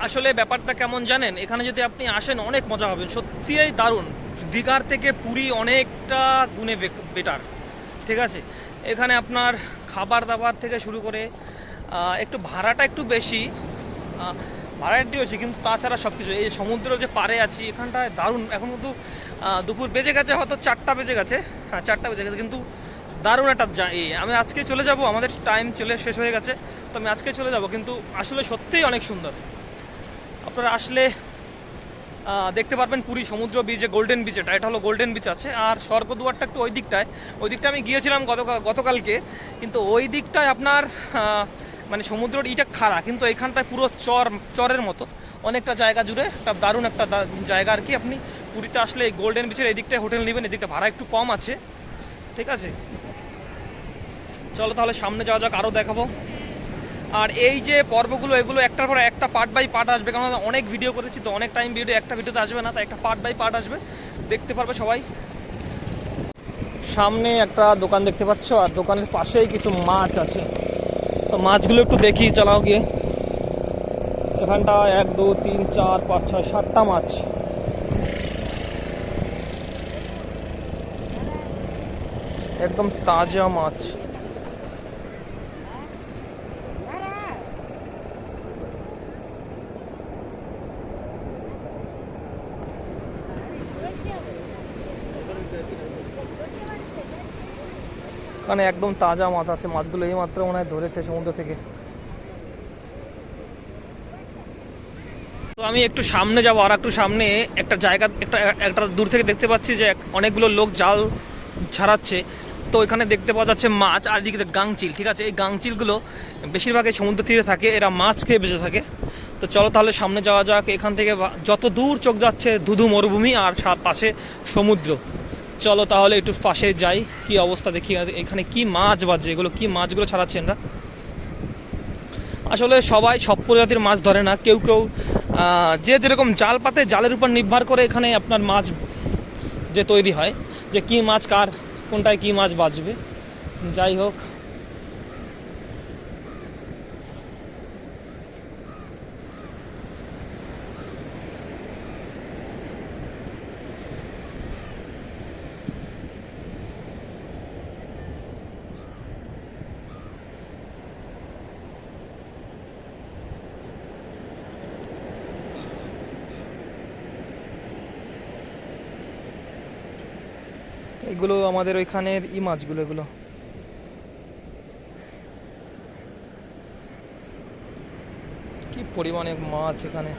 আসলে ব্যাপারটা কেমন জানেন? এখানে যদি আপনি আসেন অনেক মজা হবে সত্যিই দারুণ। দীঘার থেকে পুরী অনেকটা গুণে বেটার ঠিক আছে? এখানে আপনার খাবার দাবার থেকে শুরু করে একটু ভাড়াটা একটু বেশি। আহ, ভাড়া একটু বেশি কিন্তু তাছাড়া সব কিছু এই সমুদ্র যে পারে আছি এখানটায় দারুণ। এখন কিন্তু দুপুর বেজে গেছে হয়তো চারটা বেজে গেছে। হ্যাঁ চারটা বেজে গেছে কিন্তু দারুণ একটা জা- এ, আমি আজকে চলে যাব। আমাদের টাইম চলে শেষ হয়ে গেছে। তো আমি আজকে চলে যাব কিন্তু আসলে সত্যিই অনেক সুন্দর। আপনারা আসলে দেখতে পারবেন পুরী সমুদ্র বিচ গোল্ডেন বিচ এটা এটা হলো গোল্ডেন বিচ আছে। আর স্বর্গদুয়ারটা একটু ওই দিকটায়। ওই দিকটা আমি গিয়েছিলাম গতকাল গতকালকে। কিন্তু ওই দিকটায় আপনার মানে সমুদ্রের ইটা খাড়া। কিন্তু এখানটায় পুরো চর, চরের মতো। অনেকটা জায়গা জুড়ে একটা দারুণ একটা জায়গা আর কি। আপনি পুরীতে আসলে এই গোল্ডেন বিচের এই দিকটায় হোটেল নেবেন এদিকটা ভাড়া একটু কম আছে। ঠিক আছে? চলো তাহলে সামনে যাওয়া যাক আরও দেখাবো। আর এই যে পর্বগুলো, এগুলো একটার পর একটা পার্ট বাই পার্ট আসবে কারণ অনেক ভিডিও করেছি তো অনেক টাইম ভিডিও একটা ভিডিওতে আসবে না, তাই একটা পার্ট বাই পার্ট আসবে। দেখতে পারবে সবাই। সামনে একটা দোকান দেখতে পাচ্ছ, আর দোকানের পাশেই কিছু মাছ আছে। তো মাছগুলো একটু দেখি, চালাও গিয়ে। এখানটা এক, দু, তিন, চার, পাঁচ, ছয়, সাতটা মাছ। একদম তাজা মাছ। এখানে একদম তাজা মাছ আছে, মাছগুলো এই মাত্র মনে হয় ধরেছে সমুদ্র থেকে। তো আমি একটু সামনে যাব, আর একটু সামনে একটা জায়গা, একটা একটা দূর থেকে দেখতে পাচ্ছি যে অনেকগুলো লোক জাল ছাড়াচ্ছে। তো এখানে দেখতে পাওয়া যাচ্ছে মাছ, আর এদিকে গাংচিল, ঠিক আছে? এই গাংচিলগুলো বেশিরভাগই সমুদ্র তীরে থাকে, এরা মাছ খেয়ে বেঁচে থাকে। তো চলো তাহলে সামনে যাওয়া যাক, এখান থেকে যত দূর চোখ যাচ্ছে ধুধু মরুভূমি আর পাশে সমুদ্র। চলো তাহলে একটু পাশে যাই। কি অবস্থা দেখি, এখানে কি মাছ বাজে এগুলো কি মাছগুলো ছাড়াচ্ছে এরা? আসলে সবাই সব প্রজাতির মাছ ধরে না। কেউ কেউ যে যেরকম জাল পাতে, জালের উপর নির্ভর করে এখানে আপনার মাছ যে তৈরি হয়, যে কি মাছ কার, কোনটায় কি মাছ বাজবে। যাই হোক এগুলো আমাদের ওইখানের ই মাছগুলো এগুলো। কি পরিমাণে মাছ এখানে।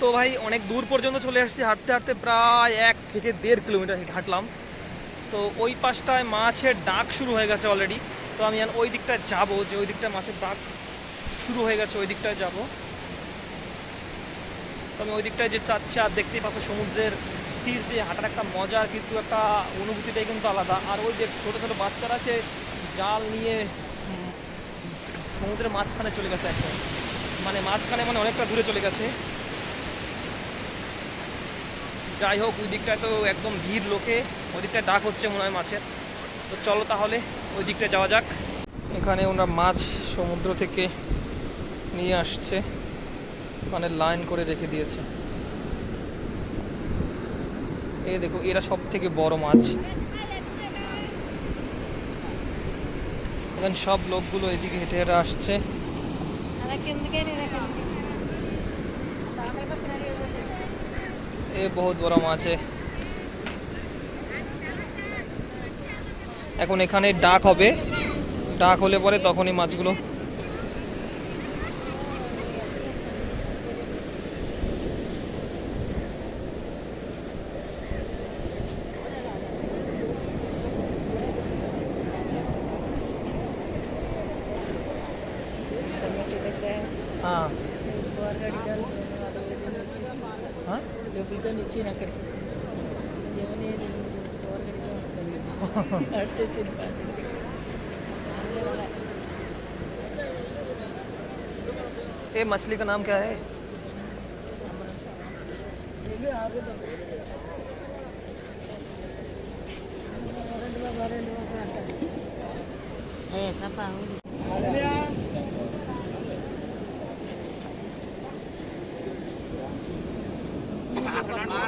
তো ভাই, অনেক দূর পর্যন্ত চলে আসছি। হাঁটতে হাঁটতে প্রায় এক থেকে দেড় কিলোমিটার হাঁটলাম। তো ওই পাশটায় মাছের ডাক শুরু হয়ে গেছে অলরেডি তো আমি ওই দিকটায় যাব, যে ওই দিকটায় মাছের ডাক শুরু হয়ে গেছে, ওই দিকটায় যাব। তো আমি ওই দিকটায় যে চাচ্ছি আর দেখতেই পাচ্ছ সমুদ্রের তীর দিয়ে হাঁটার একটা মজা কিন্তু একটা অনুভূতিটাই কিন্তু আলাদা। আর ওই যে ছোটো ছোটো বাচ্চারা সে জাল নিয়ে সমুদ্রের মাঝখানে চলে গেছে একটা। মানে মাঝখানে মানে অনেকটা দূরে চলে গেছে। যাই হোক, ওই দিকটায় তো একদম ভিড় লোকে, ওই দিকটায় ডাক হচ্ছে মনে হয় মাছের। তো চলো তাহলে, ওই দিকটায় যাওয়া যাক। এখানে ওনারা মাছ সমুদ্র থেকে নিয়ে আসছে। মানে লাইন করে রেখে দিয়েছে। এ দেখো, এরা সব থেকে বড় মাছ। এখানে সব লোকগুলো এদিকে হেঁটে হেঁটে আসছে। এ বহুত বড় মাছ এখন এখানে ডাক হবে। ডাক হলে পরে তখনই মাছগুলো ఆ? లోపలితో ఇచ్చిన అక్కడికి ఏమనేది ఓరగడిగా ఉంటుంది ये मछली का नाम क्या है Eh,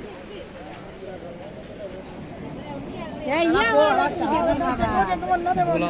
ভোলা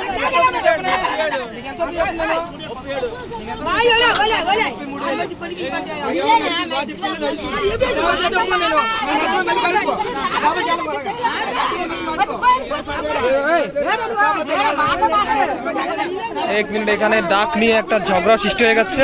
এক মিনিট এখানে ডাক নিয়ে একটা ঝগড়া সৃষ্টি হয়ে গেছে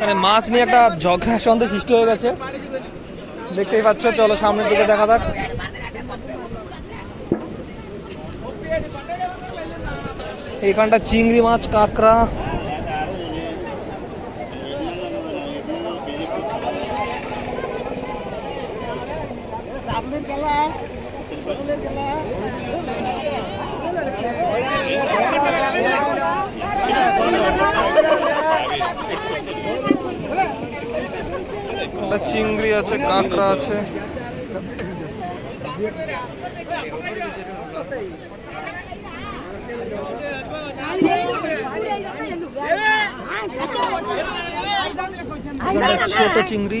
মানে মাছ নিয়ে একটা ঝগড়া সন্দেহ সৃষ্টি হয়ে গেছে। দেখতেই পাচ্ছ, চলো সামনের দিকে দেখা যাক। এখানটা চিংড়ি মাছ, কাঁকড়া। একটা চিংড়ি আছে কাঁকড়া আছে। ছোট চিংড়ি।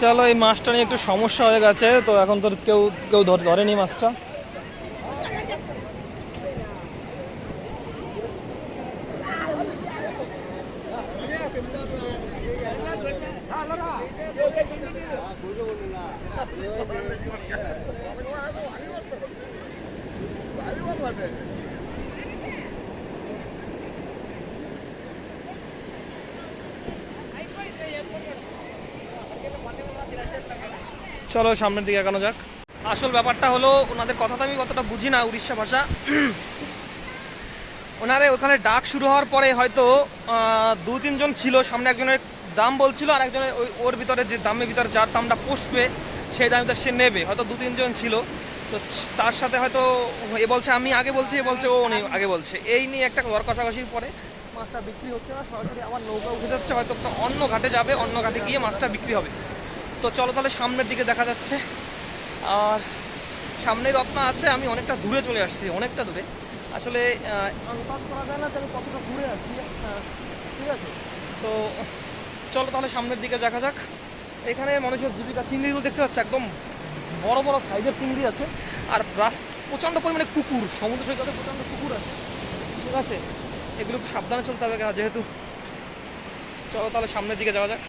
চলো এই মাছটা নিয়ে একটু সমস্যা হয়ে গেছে তো এখন তো কেউ কেউ ধরেনি মাছটা চলো সামনের দিকে এগানো যাক। আসল ব্যাপারটা হলো, ওনাদের কথা তো আমি কতটা বুঝি না উড়িষ্যা ভাষা। ওনারে ওখানে ডাক শুরু হওয়ার পরে হয়তো দু তিনজন ছিল, সামনে একজনের দাম বলছিল, আর একজনের ওই ওর ভিতরে যে দামের ভিতরে যার দামটা পুষবে, সেই দামটা সে নেবে, হয়তো দু তিনজন ছিল। তো তার সাথে হয়তো এ বলছে, আমি আগে বলছি, এ বলছে, ও উনি আগে বলছে। এই নিয়ে একটা দর কষাকষির পরে মাছটা বিক্রি হচ্ছে না, সরাসরি আমার নৌকা উঠে যাচ্ছে, হয়তো অন্য ঘাটে যাবে, অন্য ঘাটে গিয়ে মাছটা বিক্রি হবে। তো চলো তাহলে সামনের দিকে দেখা যাচ্ছে। আর সামনে রত্না আছে আমি অনেকটা দূরে চলে আসছি অনেকটা দূরে। আসলে করা যায় না কতটা দূরে আহ, ঠিক আছে। তো চলো তাহলে সামনের দিকে দেখা যাক। এখানে মানুষের জীবিকা চিংড়িগুলো দেখতে পাচ্ছি একদম বড় বড় সাইজের চিংড়ি আছে। আর প্রচণ্ড পরিমাণে কুকুর সমুদ্র সৈকতে প্রচণ্ড কুকুর আছে। ঠিক আছে এগুলো সাবধানে চলতে হবে যেহেতু চলো তাহলে সামনের দিকে যাওয়া যাক।